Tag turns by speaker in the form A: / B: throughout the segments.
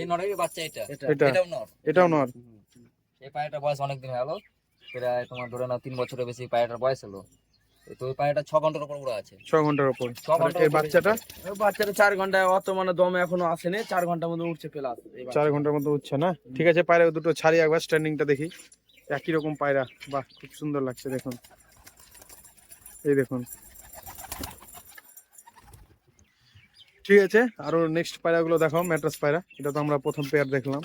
A: এই বাচ্চা এটা। এটাও
B: এটাও নর।
A: এই পায়রাটার বয়স অনেক দিন প্রায় তোমার ধরে নাও তিন বছরের বেশি পায়রাটার বয়স হলো। তো ওই পায়রাটা ছ ঘণ্টার উপর উড়া আছে।
B: ছ ঘণ্টার উপর।
A: ছ ঘণ্টার
B: এর বাচ্চাটা?
C: বাচ্চাটা চার ঘন্টায় অত মানে দমে এখনও আসেনি। চার ঘণ্টার মধ্যে উঠছে প্লাস
B: চার ঘণ্টার মতো উঠছে না? ঠিক আছে পায়রা দুটো ছাড়ি একবার স্ট্যান্ডিংটা দেখি। একই রকম পায়রা। বাহ খুব সুন্দর লাগছে দেখুন। এই দেখুন। ঠিক আছে আরও নেক্সট পায়রাগুলো দেখাও ম্যাট্রাস পায়রা। এটা তো আমরা প্রথম পেয়ার দেখলাম।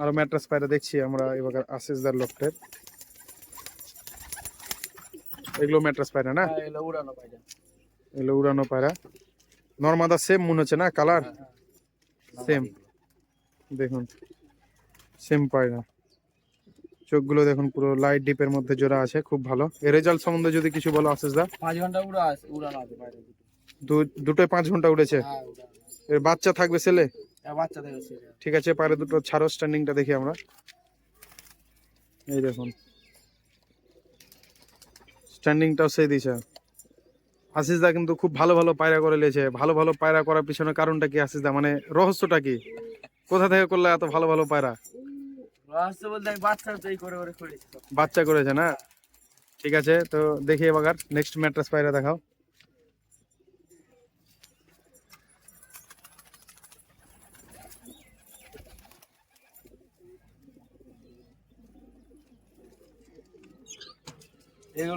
B: আরও ম্যাট্রাস পায়রা দেখছি আমরা এবার আশিসদার লোকটের। এগুলো ম্যাট্রাস পায়রা না?
C: হ্যাঁ, এগুলো উড়ানো পায়রা।
B: এগুলো উড়ানো পায়রা। নর্মাদা সেম মনে হচ্ছে না? কালার সেম দেখুন। সেম পায়রা। চোখগুলো দেখুন পুরো লাইট ডিপের মধ্যে জোড়া আছে খুব ভালো। এর রেজাল্ট সম্বন্ধে যদি কিছু বলো আশিস দা।
C: পাঁচ ঘণ্টা উড়া আছে উড়ানো আছে পায়রা দুটো
B: দু- দুটোয় পাঁচ ঘণ্টা উড়েছে
C: হ্যাঁ।
B: এর বাচ্চা থাকবে ছেলে?
C: বাচ্চা
B: ঠিক আছে পায়রা দুটো ছাড়ো স্ট্যান্ডিংটা দেখি আমরা। এই দেখুন। স্ট্যান্ডিংটাও সেই দিছে। দা কিন্তু খুব ভালো ভালো পায়রা করে লেছে। ভালো ভালো পায়রা করার পিছনে কারণটা কি দা মানে রহস্যটা কি? কোথা থেকে করলে এত ভালো ভালো পায়রা?
C: আসছে বলতে বাচ্চা করে করে
B: বাচ্চা করেছে না? ঠিক আছে তো দেখি এবার। নেক্সট ম্যাট্রাস পায়রা দেখাও।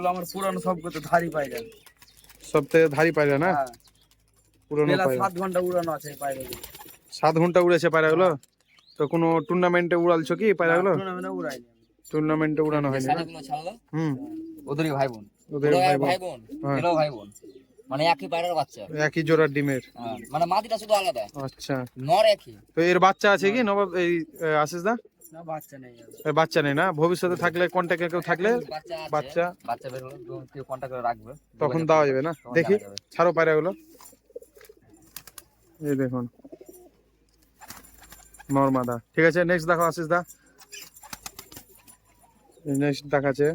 C: এগুলো আমার পুরানো সব করতে ধারি পায়রা
B: সব থেকে ধারি পায়রা না?
C: হ্যাঁ।
B: পুরোনো পায়রা।
C: ঘণ্টা উড়ানো আছে পায়রাগুলো।
B: ঘণ্টা উড়েছে পায়রাগুলো? তো কোনো টুর্নামেন্টে উড়ালছো কি পায়রাগুলো?
C: টুর্নামেন্টে উড়াইনি
B: টুর্নামেন্টে উড়ানো হয়নি
A: ছাড়লো?
B: হুম।
A: ওদেরই ভাই বোন
B: ওদের ভাই বোন
A: ভাই বোন
B: হ্যাঁ।
A: এরাও ভাই বোন মানে একই পায়রার বাচ্চা।
B: একই জোড়ার ডিমের।
A: হ্যাঁ, মানে মাদিটা শুধু আলাদা।
B: আচ্ছা।
A: নর একই।
B: তো এর বাচ্চা আছে কি? নবাব এই আশিস দা?
C: না বাচ্চা নেই
B: বাচ্চা নেই না? ভবিষ্যতে থাকলে কন্ট্যাক্টে কেউ থাকলে
A: বাচ্চা
B: বাচ্চা।
A: বের কেউ- কন্টাক্ট করে রাখবে।
B: তখন দেওয়া যাবে না? দেখি। ছাড়ো পায়রাগুলো। এই দেখুন। নর্মাদা। ঠিক আছে নেক্সট দেখো আশিস দা। নেক্সট দেখাচ্ছে।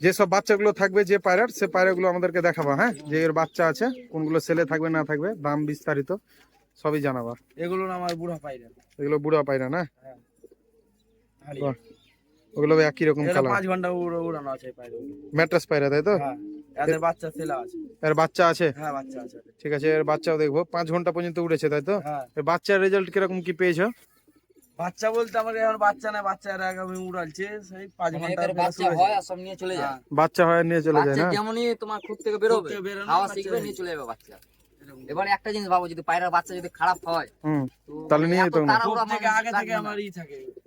B: যেসব বাচ্চাগুলো থাকবে যে পায়রার সে পায়রাগুলো আমাদেরকে দেখাবা হ্যাঁ? যে এর বাচ্চা আছে কোনগুলো ছেলে থাকবে না থাকবে দাম বিস্তারিত সবই জানাবা।
C: এগুলো না আমার বুড়া পায়রা।
B: এগুলো বুড়া পায়রা না। বাহ। ওগুলো একই রকম কালার
C: পাঁচ ঘণ্টা উড়ানো আছে
B: ম্যাট্রাস পায়রা তাই তো?
C: হ্যাঁ এদের বাচ্চা ছেলে আছে।
B: এর বাচ্চা আছে?
C: হ্যাঁ বাচ্চা আছে।
B: ঠিক আছে এর বাচ্চাও দেখব। পাঁচ ঘণ্টা পর্যন্ত উড়েছে তাই তো?
C: হ্যাঁ।
B: এর বাচ্চার রেজাল্ট কীরকম কি পেয়েছ?
C: বাচ্চা বলতে আমার এখন বাচ্চা নাই বাচ্চা এর আগে আমি উড়ালছে সেই পাঁচ
A: মানে ঘণ্টা বাচ্চা হয় আর সব নিয়ে চলে যায়?
C: হ্যাঁ,
B: বাচ্চা হয়ে নিয়ে চলে যায় না?
A: যেমনই তোমার খুব থেকে বেরোবে হাওয়া শিখবে নিয়ে চলে যাবে বাচ্চা। এবারে একটা জিনিস ভাবো যদি পায়রার বাচ্চা যদি খারাপ হয়
B: হুম তাহলে নিয়ে যেতে না।
C: আগে থেকে আমার ই থাকে।
A: এরা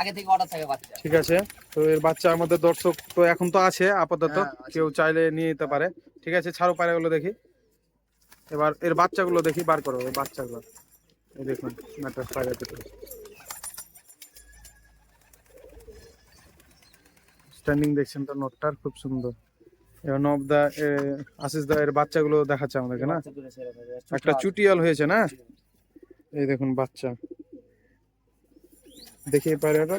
A: আগে থেকে অর্ডার থাকে বাচ্চা
B: ঠিক আছে তো এর বাচ্চা আমাদের দর্শক তো এখন তো আছে আপাতত।
C: হ্যাঁ,
B: কেউ চাইলে নিয়ে যেতে পারে। ঠিক আছে ছাড়ো পায়রাগুলো দেখি। এবার এর বাচ্চাগুলো দেখি বার করো এর বাচ্চাগুলো। এই দেখুন ম্যাট্রাস পায়রা দুটো স্ট্যান্ডিং দেখছেন তো নটটার খুব সুন্দর। এবার নব দা আশিস দা এর বাচ্চাগুলো দেখাচ্ছে আমাদেরকে না। একটা চুটিয়াল হয়েছে না? এই দেখুন বাচ্চা। দেখি এই পায়রাটা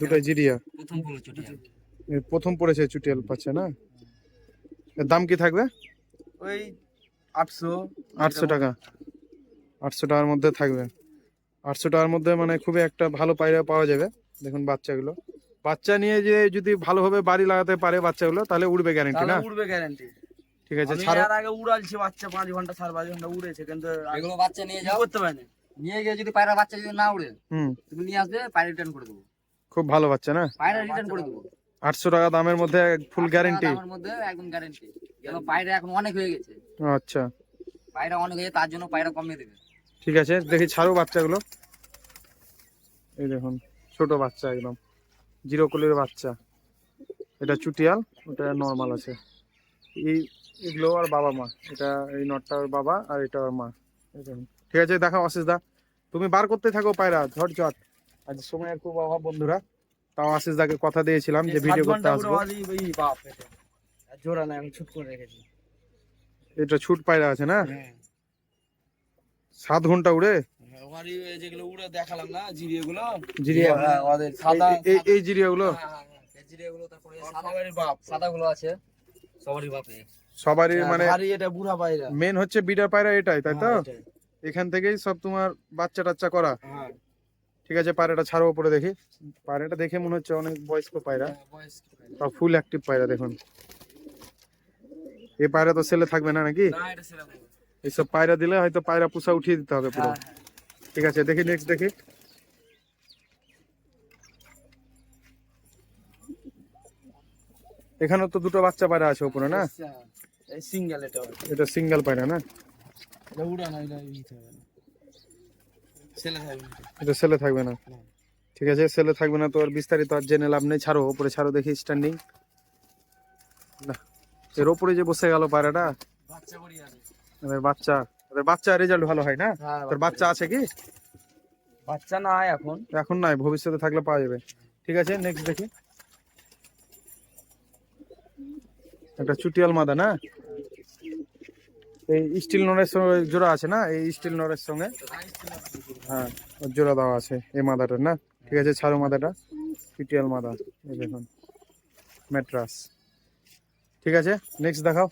B: দুটো জিরিয়া।
A: প্রথমগুলো ছুটি
B: এর প্রথম পড়েছে চুটিয়াল পাচ্ছে না? এর দাম কি থাকবে?
C: ওই আটশো।
B: আটশো টাকা। আটশো টাকার মধ্যে থাকবে। আটশো টাকার মধ্যে মানে খুবই একটা ভালো পায়রা পাওয়া যাবে। দেখুন বাচ্চাগুলো। বাচ্চা নিয়ে যে যদি ভালোভাবে বাড়ি লাগাতে পারে বাচ্চাগুলো তাহলে উড়বে গ্যারেন্টি না?
C: উড়বে গ্যারান্টি
B: ঠিক আছে ছাড়ো।
C: এর আগে উড়ালছি বাচ্চা পাঁচ ঘণ্টা সাড়ে পাঁচ ঘণ্টা উড়েছে কিন্তু
A: এগুলো বাচ্চা নিয়ে
C: কি
A: যাও।
C: করতে পারি না
A: নিয়ে গিয়ে যদি পায়রা বাচ্চা যদি না উড়ে তুমি নিয়ে আসবে পায়রা রিটার্ন করে দেবো।
B: খুব ভালো বাচ্চা না?
A: পায়রা রিটার্ন করে দেবো।
B: আটশো টাকা দামের মধ্যে ফুল গ্যারেন্টি
A: আমার মধ্যে একদম গ্যারেন্টি কেন পায়রা এখন অনেক হয়ে গেছে।
B: আচ্ছা।
A: পায়রা অনেক হয়ে তার জন্য পায়রা কমিয়ে দেবে।
B: ঠিক আছে দেখি ছাড়ো বাচ্চাগুলো। এই দেখুন ছোট বাচ্চা একদম। জিরো কুলের বাচ্চা। এটা চুটিয়াল ওটা নর্মাল আছে। এই এগুলো আর বাবা মা। এটা এই নটটা ওর বাবা আর এটা ওর মা। এই দেখুন। ঠিক আছে দেখাও আশিস দা তুমি বার করতে থাকো পায়রা ঝটঝট। আজ সময়ের খুব অভাব বন্ধুরা। তাও আশিস দাকে কথা দিয়েছিলাম যে ভিডিও করতে আসব।
C: উড়ালি, বাপ এটা। আর জোড়া নাই আমি ছুট করে রেখেছি।
B: এটা ছুট পায়রা আছে না?
C: হ্যাঁ।
B: সাত ঘণ্টা উড়ে?
C: হ্যাঁ, যেগুলো দেখালাম না
B: জিরিয়া।
C: হ্যাঁ, সাদা
B: এই-
A: হ্যাঁ, হ্যাঁ, হ্যাঁ। সাদা-
C: সবারই
A: আছে। সবারই বাপে।
B: সবারই
C: হ্যাঁ,
B: মানে
C: এটা বুড়া পায়রা।
B: মেন হচ্ছে বিডার পায়রা এটাই তাই তো?
C: হ্যাঁ।
B: এখান থেকেই সব তোমার বাচ্চা টাচ্চা করা।
C: হ্যাঁ।
B: ঠিক আছে পায়রাটা ছাড়ো উপরে দেখি। পায়রাটা দেখে মনে হচ্ছে অনেক বয়স্ক পায়রা।
C: বয়স
B: সব ফুল অ্যাক্টিভ পায়রা দেখুন। এই পায়রা তো সেলে থাকবে না নাকি?
C: ছেলে
B: এইসব পায়রা দিলে হয়তো পায়রা পুষা উঠিয়ে দিতে হবে পুরো।
C: হ্যাঁ
B: ঠিক আছে দেখি নেক্সট দেখি। এখানেও তো দুটো বাচ্চা পায়রা আছে উপরে না?
C: আচ্ছা, সিঙ্গেল এটা
B: এটা সিঙ্গেল পায়রা না?
C: এটা ইতে ছেলে থাকবে না।
B: সেলে থাকবে না।
C: না।
B: ঠিক আছে সেলে থাকবে না তো আর বিস্তারিত আর জেনে লাভ নেই। ছাড়ো উপরে ছাড়ো দেখি স্ট্যান্ডিং না এর উপরে যে বসে গেল পায়রাটা
C: বাচ্চা
B: বাচ্চা রেজাল্ট ভালো হয় না?
C: হ্যাঁ
B: তোর বাচ্চা আছে কি?
C: বাচ্চা নাই এখন।
B: এখন নাই ভবিষ্যতে থাকলে পাওয়া যাবে। ঠিক আছে নেক্সট দেখি। একটা চুটিয়াল মাদা না? এই স্টিল নরের সঙ্গে জোড়া আছে না? এই স্টিল নরের সঙ্গে? হ্যাঁ জোড়া দেওয়া আছে এই মাদাটার না? ঠিক আছে ছাড়ো মাদাটা চুটিয়াল মাদা এই দেখুন। ম্যাট্রাস। ঠিক আছে নেক্সট দেখাও।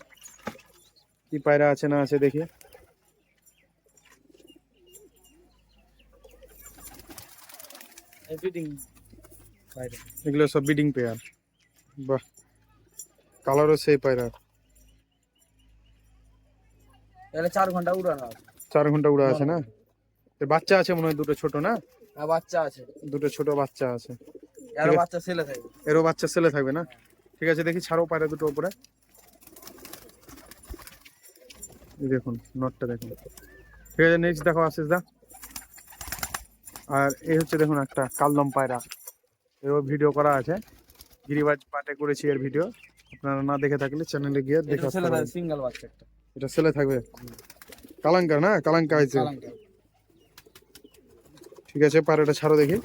B: কি পায়রা আছে না আছে দেখি। এগুলো সব বিডিং পেয়ার। বাহ। কালারও সেই পায়রা
C: তাহলে চার ঘণ্টা উড়ানো হবে
B: চার ঘণ্টা উড়া আছে না? এর বাচ্চা আছে মনে হয় দুটো ছোট না?
C: আর বাচ্চা আছে।
B: দুটো ছোট বাচ্চা আছে। ঠিক
C: বাচ্চা ছেলে থাকবে।
B: এরও বাচ্চা ছেলে থাকবে না? ঠিক আছে দেখি ছাড়ো পায়রা দুটো উপরে। দেখুন নটটা দেখুন। ঠিক আছে নেক্সট দেখো আশিস দা আর এই হচ্ছে দেখুন একটা কালদম পায়রা। এরও ভিডিও করা আছে। গিরিবাজ পাটে করেছি এর ভিডিও আপনারা না দেখে থাকলে চ্যানেলে গিয়ে দেখে
C: সিঙ্গেল বাচ্চা একটা।
B: এটা ছেলে থাকবে। কালাঙ্কা না? কালাঙ্কা
C: কালাঙ্কা।
B: ঠিক আছে পায়রাটা ছাড়ো দেখি।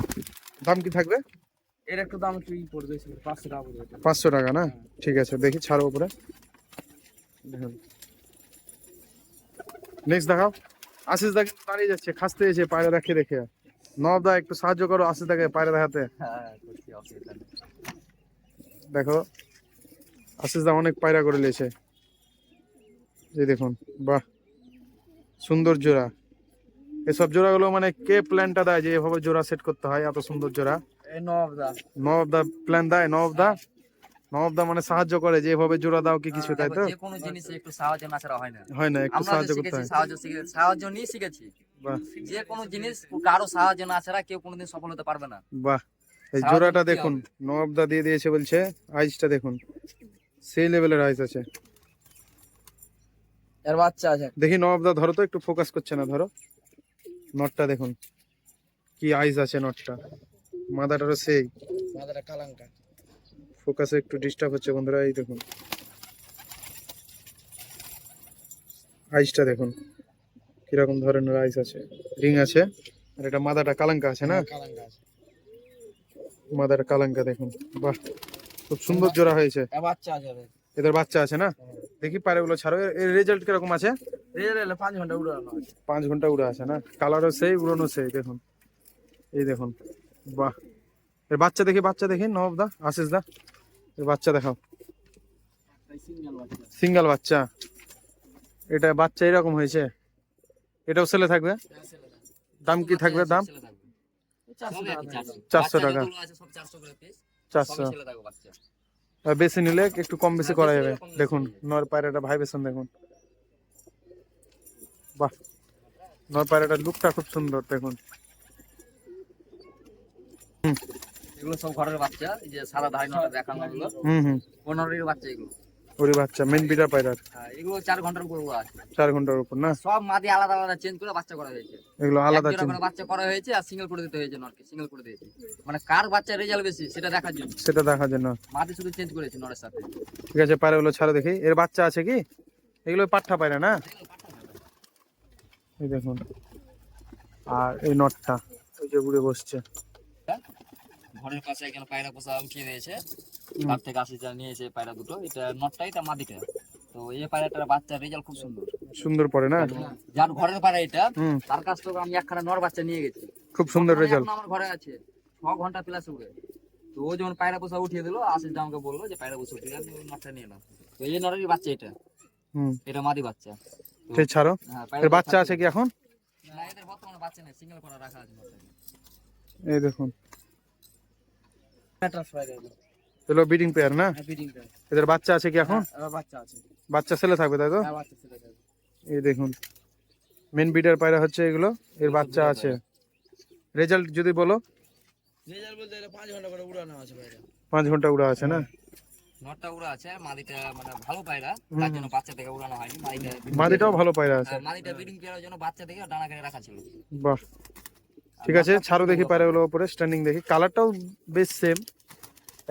B: দাম কি থাকবে?
C: এর একটু দাম একটু পড়বে পাঁচশো টাকা পড়বে
B: পাঁচশো টাকা না? ঠিক আছে দেখি ছাড়ো উপরে। দেখুন। নেক্সট দেখাও। আশিস দা দাঁড়িয়ে যাচ্ছে খাসতে এসে পায়রা দেখে দেখে। নব দা একটু সাহায্য করো আশিস দাকে পায়রা দেখাতে।
A: হ্যাঁ
B: দেখো আশিস দা অনেক পায়রা করে নিয়েছে। এই দেখুন বাহ সুন্দর জোড়া। এসব জোড়াগুলো মানে কে প্ল্যানটা দেয় যে এভাবে জোড়া সেট করতে হয় এত সুন্দর জোড়া?
C: নবদা
B: দা। প্ল্যান দেয় দা? দা মানে সাহায্য করে যে এভাবে জোড়া দাও কি কিছু তাই তো?
A: যে কোনো জিনিসে একটু সাহায্য না ছাড়া হয় না।
B: হয় না একটু সাহায্য করতে হয়।
A: সাহায্য শিখে সাহায্য নিয়ে শিখেছি।
B: বাহ।
A: যে কোনো জিনিস কারও সাহায্য না ছাড়া কেউ কোনোদিন সফল হতে পারবে না।
B: বাহ এই জোড়াটা দেখুন নবাব দা দিয়ে দিয়েছে বলছে আইসটা দেখুন সেই লেভেলের আইস আছে।
C: এর বাচ্চা আছে।
B: দেখি নবাব ধরো তো একটু ফোকাস করছে না ধরো। নটটা দেখুন। কি আইস আছে নটটা মাদাটারও সেই।
C: মাদাটা কালাঙ্কা।
B: ফোকাসে একটু ডিস্টার্ব হচ্ছে বন্ধুরা এই দেখুন। আইসটা দেখুন। কীরকম ধরনের আইস আছে। রিং আছে আর এটা মাদাটা কালাঙ্কা আছে না?
C: কালাঙ্কা আছে।
B: মাদার কালাঙ্কা দেখুন। বাহ খুব সুন্দর জোড়া হয়েছে।
C: বাচ্চা আছে।
B: এদের বাচ্চা আছে না? দেখি পায়রাগুলো ছাড়ো। এর- রেজাল্ট কীরকম আছে?
C: রেজাল্ট এলে পাঁচ ঘণ্টা উড়ানো আছে
B: পাঁচ ঘণ্টা উড়ে আছে না? কালারও সেই উড়ানো সেই দেখুন। এই দেখুন। বাহ। এর বাচ্চা দেখি বাচ্চা দেখি। নবাব দা আশিস দা। এর বাচ্চা দেখাও।
C: সিঙ্গেল বাচ্চা।
B: এটা বাচ্চা এরকম হয়েছে। এটাও ছেলে থাকবে? দাম কি থাকবে দাম।
C: চারশো টাকা।
A: একই
C: থাকবে।
A: 400
B: চারশো।
A: বাচ্চা
B: টাকা।
A: যতগুলো আছে সব 400 করে piece,
B: চারশো
A: সবই ছেলে থাকবে বাচ্চা।
B: আর বেশি নিলে একটু কম বেশি
A: হ্যাঁ,
B: করা যাবে। দেখুন নর পায়রাটা ভাই ভাইবেশন দেখুন। বাহ! নর পায়রাটার লুকটা খুব সুন্দর দেখুন।
A: এগুলো সব ঘরের বাচ্চা এই যে সারা ধাই নটা দেখানো হলো।
B: হুম হুম।
A: পনেরোটির বাচ্চা এগুলো।
B: ওরে বাচ্চা মেন বিটার পায়রার
A: হ্যাঁ, এগুলো চার ঘণ্টার উপর আছে।
B: চার ঘণ্টার উপর না?
A: সব মাদি আলাদা আলাদা চেঞ্জ করে বাচ্চা করা হয়েছে।
B: এগুলো আলাদা চিন্তা
A: করে বাচ্চা করা হয়েছে আর সিঙ্গেল করে দিতে হয়েছে নরকে সিঙ্গেল করে দিয়েছে। মানে কার বাচ্চা রেজাল্ট বেশি সেটা দেখার জন্য।
B: সেটা দেখার জন্য।
A: মাদি শুধু চেঞ্জ করেছে নরের সাথে।
B: ঠিক আছে পায়রাগুলো ছাড়া দেখি। এর বাচ্চা আছে কি? এগুলো পাঠা পায়রা না? এই দেখুন। আর এই নটটা ওই যে উড়ে বসছে।
A: ঘরের পাশে এখানে পায়রা পোষা উঠিয়ে দিয়েছে। তার থেকে আসি যা নিয়েছে পায়রা দুটো। এটা নটটাই তার মাদিটা তো এই পায়রাটার বাচ্চার রেজাল্ট খুব সুন্দর।
B: সুন্দর পরে না?
A: যার ঘরের পায়রা এটা তার কাছ থেকে আমি একখানা নর বাচ্চা নিয়ে গেছি।
B: খুব সুন্দর রেজাল্ট
A: আমার ঘরে আছে। ছ ঘণ্টা প্লাস উড়ে। তো ও যখন পায়রা পোষা উঠিয়ে দিল আশিস দা আমাকে বলল যে পায়রা পোষা উঠিয়ে আমি নটটা নিয়ে এলাম তো এই নরেরই বাচ্চা এটা।
B: হুম।
A: এটা মাদি বাচ্চা।
B: ছাড়ো।
A: হ্যাঁ
B: এর বাচ্চা আছে কি এখন?
A: বাচ্চা নেই সিঙ্গেল করা রাখা আছে
B: এই দেখুন।
C: এগুলো
B: বিডিং পেয়ার না?
C: হ্যাঁ ব্রিডিং
B: এদের বাচ্চা আছে কি এখন?
C: হ্যাঁ বাচ্চা আছে।
B: বাচ্চা ছেলে থাকবে তাই তো?
C: হ্যাঁ।
B: এই দেখুন। মেন বিডার পায়রা হচ্ছে এগুলো এর বাচ্চা আছে। রেজাল্ট যদি বলো?
C: রেজাল্ট বলতে পাঁচ ঘণ্টা করে উড়ানো আছে
B: পাঁচ ঘণ্টা উড়া আছে না?
A: নটটা উড়া আছে মাদিটা মানে ভালো পায়রা তার জন্য বাচ্চা থেকে উড়ানো হয়নি। মাদিটা
B: মাদিটাও ভালো পায়রা আছে।
A: মাদিটা ব্রিডিং পেয়ারের জন্য বাচ্চা থেকে ডানা কেটে রাখা ছিল।
B: বাহ। ঠিক আছে ছাড়ো দেখি পায়রাগুলো উপরে স্ট্যান্ডিং দেখি। কালারটাও বেশ সেম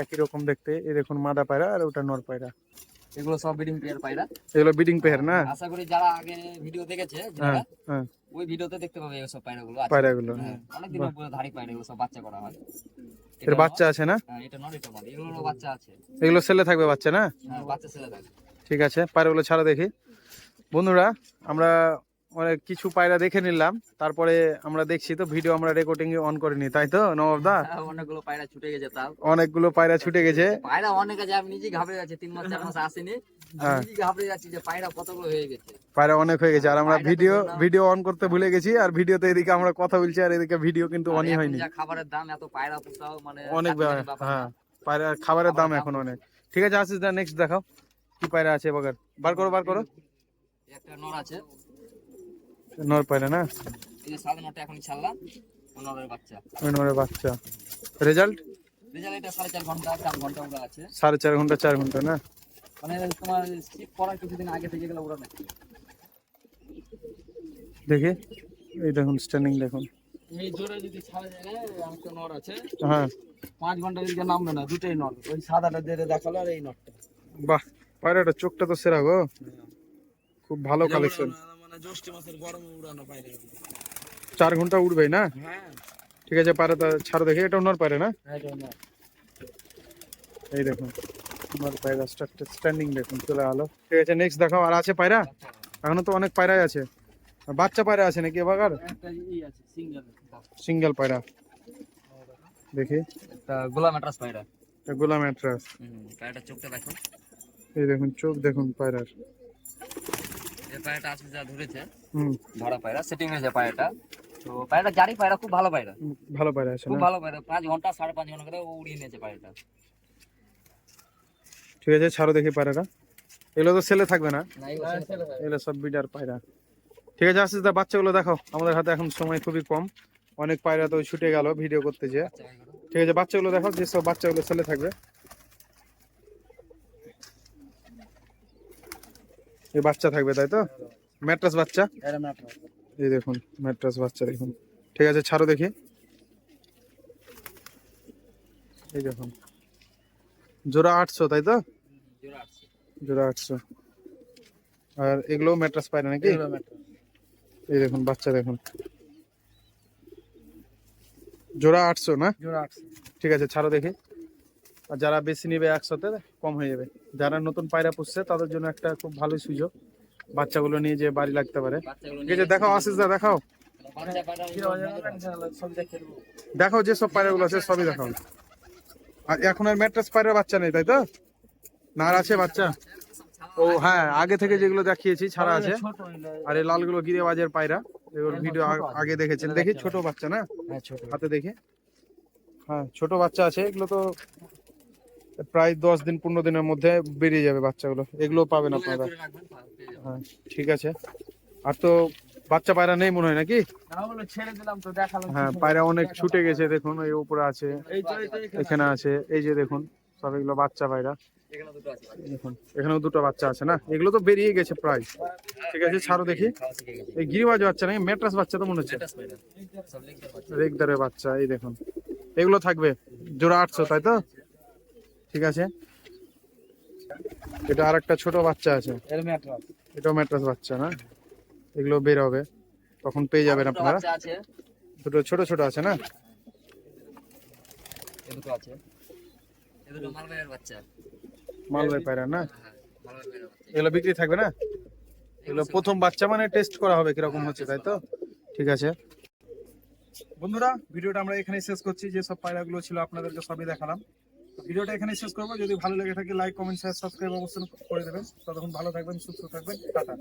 B: একই রকম দেখতে। এই দেখুন মাদা পায়রা আর ওটা নর পায়রা।
A: এগুলো সব ব্রিডিং পেয়ার পায়রা।
B: এগুলো বিডিং পেয়ার না?
A: আশা করি যারা আগে ভিডিও দেখেছে
B: হ্যাঁ
A: যারা
B: হ্যাঁ।
A: ওই ভিডিওতে দেখতে পাবে এইসব পায়রাগুলো। আছে
B: পায়রাগুলো
A: হ্যাঁ, অনেকদিন উপরে ধারি পায়রা এগুলো সব বাচ্চা করা হয়।
B: এর বাচ্চা আছে না?
A: হ্যাঁ, এটা নট এটা মাদি এগুলোরও বাচ্চা আছে।
B: এগুলো ছেলে থাকবে বাচ্চা না?
A: হ্যাঁ, বাচ্চা ছেলে থাকে
B: ঠিক আছে পায়রাগুলো ছাড়া দেখি। বন্ধুরা আমরা অনেক কিছু পায়রা দেখে নিলাম। তারপরে আমরা দেখছি তো ভিডিও আমরা রেকর্ডিং অন করিনি তাই তো নবাব দা
A: হ্যাঁ, অনেকগুলো পায়রা ছুটে গেছে তাও।
B: অনেকগুলো পায়রা ছুটে গেছে।
A: পায়রা অনেক আছে আমি নিজে ঘাবড়ে যাচ্ছি তিন মাস চার মাস আসেনি।
B: হ্যাঁ।
A: নিজে ঘাবড়ে যাচ্ছি যে পায়রা কতগুলো হয়ে গেছে।
B: পায়রা অনেক হয়ে গেছে আর আমরা ভিডিও ভিডিও অন করতে ভুলে গেছি আর ভিডিওতে এদিকে আমরা কথা বলছি আর এদিকে ভিডিও কিন্তু অনই হয়নি।
A: খাবারের দাম এত পায়রা পোষাও মানে
B: অনেক হ্যাঁ পায়রা খাবারের দাম এখন অনেক। ঠিক আছে আসিস দা নেক্সট দেখাও কি পায়রা আছে এবার বার করো বার করো।
A: একটা নর আছে।
B: নর পায়রা না?
A: এই যে সাড়ে নটা এখন ছাড়লাম নরের বাচ্চা।
B: ওই নরের বাচ্চা। রেজাল্ট?
A: রেজাল্ট এটা সাড়ে চার ঘণ্টা চার ঘণ্টা ওরা আছে।
B: সাড়ে চার ঘণ্টা চার ঘণ্টা না?
A: মানে তোমার স্কিপ করার কিছুদিন আগে থেকে গেলে ওরা নাকি
B: দেখি। এই দেখুন স্ট্যান্ডিং দেখুন।
C: এই জোরে যদি ছাড়া যায় না একটা নর আছে।
B: হ্যাঁ।
C: পাঁচ ঘণ্টা যদি নামবে না দুটোই নর। ওই সাদাটা যেটা দেখাল আর এই নরটা।
B: বাহ পায়রাটা চোখটা তো সেরা গো। খুব ভালো কালেকশন
C: জ্যৈষ্ঠ মাসের গরমে উড়ানো পায়রা
B: চার ঘণ্টা উঠবে না?
C: হ্যাঁ।
B: ঠিক আছে পায়রাটা ছাড়ো দেখি এটা ওনার পায়রা না?
C: হ্যাঁ।
B: এই দেখুন নর পায়রা স্ট্যান্ডিং দেখুন চলে আলো। ঠিক আছে নেক্সট দেখাও আর আছে পায়রা? এখনও তো অনেক পায়রাই আছে। বাচ্চা পায়রা আছে নাকি এবার
C: সিঙ্গেল।
B: পায়রা। দেখি।
A: গোলা ম্যাট্রাস পায়রা। পায়রাটা চোখটা দেখো।
B: এই দেখুন চোখ দেখুন পায়রার।
A: এই পায়রাটা যা ধরেছে ধরা পায়রা সেটিং হয়েছে পায়রাটা। তো পায়রাটা জারি পায়রা খুব ভালো পায়রা।
B: ভালো পায়রা আছে
A: খুব ভালো পায়রা পাঁচ ঘণ্টা সাড়ে পাঁচ ঘণ্টা করে উড়িয়ে নিয়েছে পায়রাটা।
B: ঠিক আছে ছাড়ো দেখি পায়রাটা। এগুলো তো ছেলে থাকবে না?
A: এগুলো
B: সব বিডার পায়রা। ঠিক আছে আশিস দা বাচ্চাগুলো দেখাও আমাদের হাতে এখন সময় খুবই কম। অনেক পায়রা তো ছুটে গেল ভিডিও করতে যে। ঠিক আছে বাচ্চাগুলো দেখো যে সব বাচ্চাগুলো ছেলে থাকবে। এই বাচ্চা থাকবে তাই তো? ম্যাট্রাস বাচ্চা? এই দেখুন ম্যাট্রাস বাচ্চা দেখুন। ঠিক আছে ছাড়ো দেখি। এই দেখুন। জোড়া আটশো তাই তো?
A: জোড়া আটশো।
B: আর এগুলো ম্যাট্রাস পায় না নাকি? এই দেখুন বাচ্চা দেখুন। জোড়া আটশো না?
C: জোড়া আটশো।
B: ঠিক আছে ছাড়ো দেখি। আর যারা বেশি নেবে একসাথে কম হয়ে যাবে। যারা নতুন পায়রা পুষছে তাদের জন্য একটা খুব ভালো সুযোগ। বাচ্চাগুলো নিয়ে যে বাড়ি লাগতে পারে।
A: বাচ্চাগুলো
B: ঠিক আছে দেখাও আশিস দা দেখাও।
C: বাজার
B: দেখাও যে সব পায়রাগুলো আছে সবই দেখাও। আর এখন আর ম্যাট্রাস পায়রা বাচ্চা নেই তাই তো? না আর আছে বাচ্চা? ও হ্যাঁ আগে থেকে যেগুলো দেখিয়েছি ছাড়া আছে। আর এই লালগুলো গিরিবাজের পায়রা এগুলো ভিডিও আগে দেখেছেন দেখি ছোট বাচ্চা না?
C: হ্যাঁ ছোট।
B: হাতে দেখে। হ্যাঁ ছোট বাচ্চা আছে এগুলো তো প্রায় দশ দিন, পনেরো দিনের মধ্যে বেরিয়ে যাবে বাচ্চাগুলো এগুলো পাবেন আপনারা। হ্যাঁ ঠিক আছে আর তো বাচ্চা পায়রা নেই মনে হয় নাকি হ্যাঁ পায়রা অনেক ছুটে গেছে, দেখুন, এই উপরে আছে,
C: এখানে।
B: আছে, এই যে দেখুন, সব এগুলো বাচ্চা পায়রা। দেখুন, এখানেও দুটো বাচ্চা আছে না এগুলো তো বেরিয়ে গেছে প্রায় ঠিক আছে, ছাড়ো দেখি। এই গিরিবাজ বাচ্চা নাকি মেট্রাস বাচ্চা তো মনে হচ্ছে। রেগদারের বাচ্চা, এই দেখুন এগুলো থাকবে, জোড়া আটশো, তাই তো ঠিক আছে? এটা আর একটা ছোট বাচ্চা আছে। এটাও ম্যাট্রাস বাচ্চা না? এগুলো বের হবে। তখন পেয়ে যাবেন আপনারা? দুটো ছোট ছোট আছে না? মালবাই পায়রা না?
A: হ্যাঁ
B: এগুলো বিক্রি থাকবে না? এগুলো প্রথম বাচ্চা মানে টেস্ট করা হবে কীরকম হচ্ছে তাই তো? ঠিক আছে। বন্ধুরা ভিডিওটা আমরা এখানে শেষ করছি। যে সব পায়রাগুলো ছিল আপনাদেরকে সবই দেখালাম। ভিডিওটা এখানে শেষ করব। যদি ভালো লেগে থাকে লাইক কমেন্ট শেয়ার সাবস্ক্রাইব অবশ্যই করে দেবেন। ততক্ষণ ভালো থাকবেন, সুস্থ থাকবেন। টাটা।